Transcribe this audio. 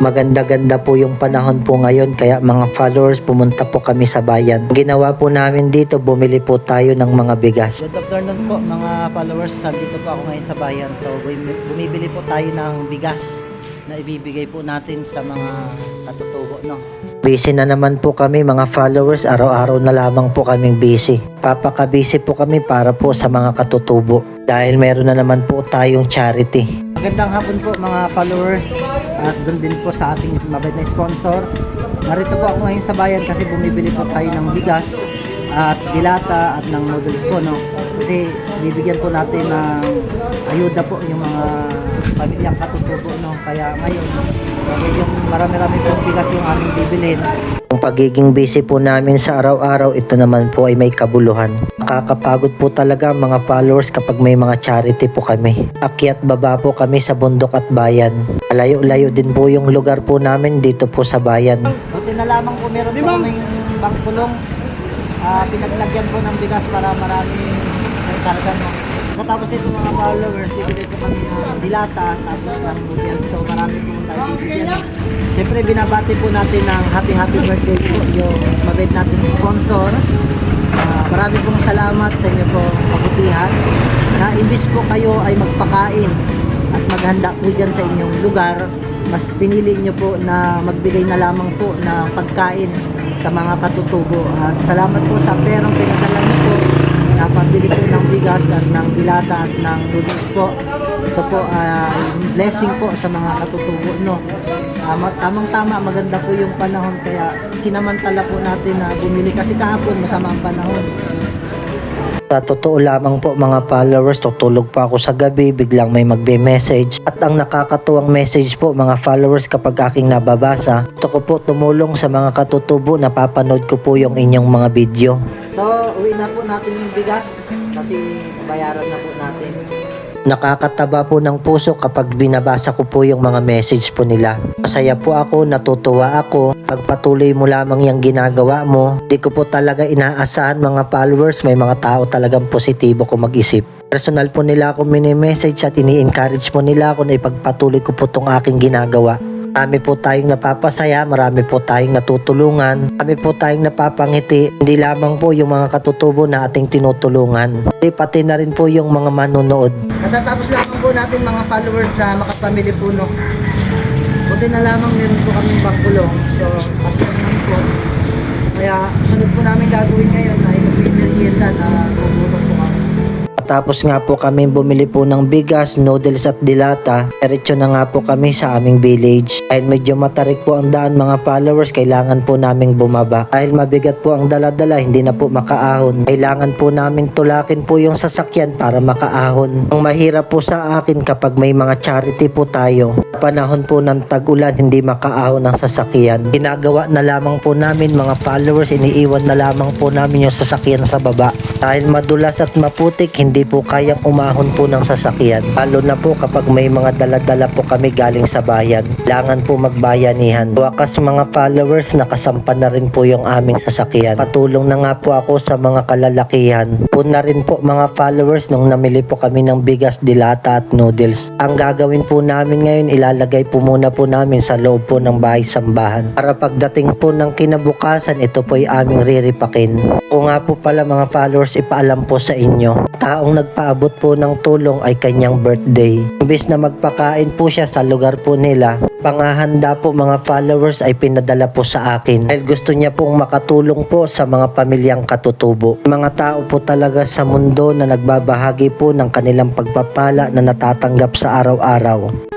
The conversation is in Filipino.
Maganda-ganda po yung panahon po ngayon kaya mga followers pumunta po kami sa bayan. Ginawa po namin dito, bumili po tayo ng mga bigas. Good afternoon po mga followers. Dito po ako ngayon sa bayan. So bumi- bumibili po tayo ng bigas na ibibigay po natin sa mga katutubo. No? Busy na naman po kami mga followers, araw-araw na lamang po kaming busy. Papaka-busy po kami para po sa mga katutubo dahil meron na naman po tayong charity. Magandang hapon po mga followers at doon din po sa ating mabait na sponsor. Narito po ako ngayon sa bayan kasi bumibili po tayo ng bigas at dilata at ng noodles po no. Kasi bibigyan po natin ng ayuda po yung mga pamilyang katutubo no. Kaya ngayon medyo marami-rami po bigas yung aming bibilhin. Ang pagiging busy po namin sa araw-araw, ito naman po ay may kabuluhan. Nakakapagod po talaga mga followers kapag may mga charity po kami. Akyat baba po kami sa bundok at bayan. Layo-layo din po yung lugar po namin dito po sa bayan. Buti na lamang po meron po kaming bangkulong ah, pinaglagyan po ng bigas para marami karga no. Katapos nito mga followers, bibili po kami ng dilata tapos ng noodles. So marami po tayo bibigyan. Siyempre binabati po natin ng happy happy birthday po yung mabait natin sponsor. Ah, marami pong salamat sa inyo po kabutihan na imbis po kayo ay magpakain at maghanda po dyan sa inyong lugar mas pinili nyo po na magbigay na lamang po ng pagkain sa mga katutubo at salamat po sa perang pinadala nyo po na pambili po ng bigas at ng dilata at ng noodles po ito po ay blessing po sa mga katutubo no Tama, tamang tama maganda po yung panahon kaya sinamantala po natin na bumili kasi kahapon masama ang panahon Sa totoo lamang po mga followers, tutulog pa ako sa gabi, biglang may magbe-message. At ang nakakatuwang message po mga followers kapag aking nababasa, gusto ko po tumulong sa mga katutubo, napapanood ko po yung inyong mga video. so uwi na po natin yung bigas kasi bayaran na po natin Nakakataba po ng puso kapag binabasa ko po yung mga message po nila. Masaya po ako, natutuwa ako. Pagpatuloy mo lamang yung ginagawa mo, di ko po talaga inaasahan mga followers, may mga tao talagang positibo ko mag-isip. Personal po nila ako mini-message at ini-encourage po nila ako na ipagpatuloy ko po tong aking ginagawa. Marami po tayong napapasaya, marami po tayong natutulungan, marami po tayong napapangiti. Hindi lamang po yung mga katutubo na ating tinutulungan, kundi pati na rin po yung mga manonood. Katatapos lamang po natin mga followers na makapamili po no. Buti na lamang meron po kaming bangkulong. So, kasi po. Kaya sunod po namin gagawin ngayon ay magpipirienda na kami. Tapos nga po kami bumili po ng bigas, noodles at dilata. Diretso na nga po kami sa aming village. Dahil medyo matarik po ang daan mga followers, kailangan po naming bumaba. Dahil mabigat po ang daladala, hindi na po makaahon. Kailangan po namin tulakin po yung sasakyan para makaahon. Ang mahirap po sa akin kapag may mga charity po tayo. Panahon po ng tag-ulan, hindi makaahon ang sasakyan. Ginagawa na lamang po namin mga followers, iniiwan na lamang po namin yung sasakyan sa baba. Dahil madulas at maputik, hindi po kayang umahon po ng sasakyan. Lalo na po kapag may mga daladala po kami galing sa bayan. Kailangan po magbayanihan. Wakas mga followers, nakasampa na rin po yung aming sasakyan. Patulong na nga po ako sa mga kalalakihan. Po na rin po mga followers nung namili po kami ng bigas, dilata at noodles. Ang gagawin po namin ngayon, ilalagay po muna po namin sa loob po ng bahay sambahan. Para pagdating po ng kinabukasan, ito po ay aming riripakin. O nga po pala mga followers, ipaalam po sa inyo. Taong nagpaabot po ng tulong ay kanyang birthday. Imbes na magpakain po siya sa lugar po nila, pangahanda po mga followers ay pinadala po sa akin. Dahil gusto niya pong makatulong po sa mga pamilyang katutubo. Mga tao po talaga sa mundo na nagbabahagi po ng kanilang pagpapala na natatanggap sa araw-araw.